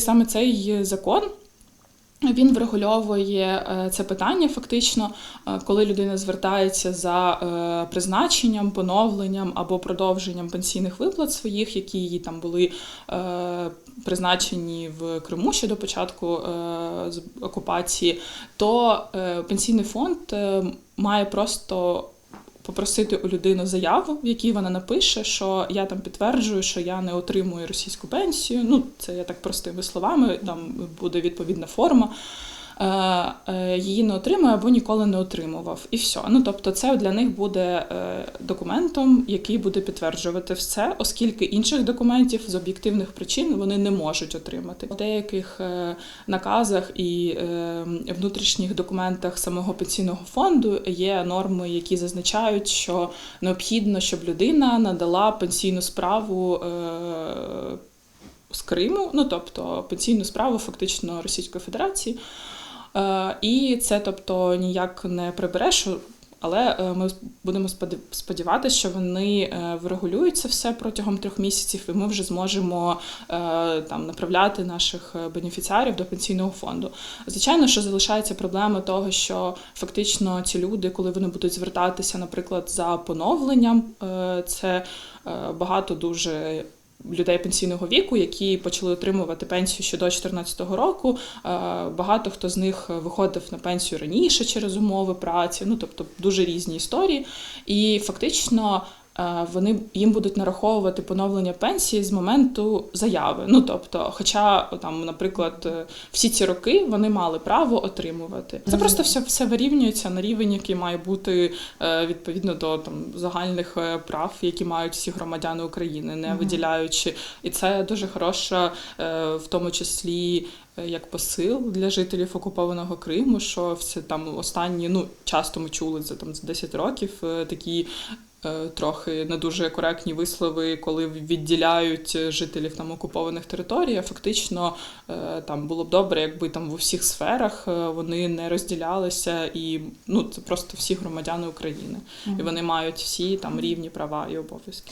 Саме цей закон. Він врегульовує е, це питання фактично, е, коли людина звертається за е, призначенням, поновленням або продовженням пенсійних виплат своїх, які їй там були призначені в Криму ще до початку окупації, то пенсійний фонд має просто попросити у людину заяву, в якій вона напише, що я там підтверджую, що я не отримую російську пенсію. Ну, це я так простими словами, там буде відповідна форма. Е, е, Її не отримує або ніколи не отримував. І все. Ну тобто, це для них буде е, документом, який буде підтверджувати все, оскільки інших документів з об'єктивних причин вони не можуть отримати. В деяких наказах і внутрішніх документах самого пенсійного фонду є норми, які зазначають, що необхідно, щоб людина надала пенсійну справу. З Криму, ну тобто пенсійну справу фактично Російської Федерації, і це тобто ніяк не прибереш, але е, ми будемо споді- сподіватися, що вони е, врегулюють це все протягом трьох місяців, і ми вже зможемо е, там направляти наших е, бенефіціарів до пенсійного фонду. Звичайно, що залишається проблема того, що фактично ці люди, коли вони будуть звертатися, наприклад, за поновленням, е, це е, багато дуже. Людей пенсійного віку, які почали отримувати пенсію ще до 2014 року. Е, Багато хто з них виходив на пенсію раніше через умови праці, ну тобто дуже різні історії. І фактично вони їм будуть нараховувати поновлення пенсії з моменту заяви. Ну тобто, хоча там, наприклад, е, всі ці роки вони мали право отримувати. Це просто все, все вирівнюється на рівень, який має бути е, відповідно до там загальних е, прав, які мають всі громадяни України, не виділяючи. І це дуже хороша, е, в тому числі. е, Як посил для жителів окупованого Криму, що все там останні, ну часто ми чули за там за 10 років е, такі е, трохи не дуже коректні вислови, коли відділяють жителів там окупованих територій. А фактично е, там було б добре, якби там в усіх сферах е, вони не розділялися, і ну це просто всі громадяни України, і вони мають всі там рівні права і обов'язки.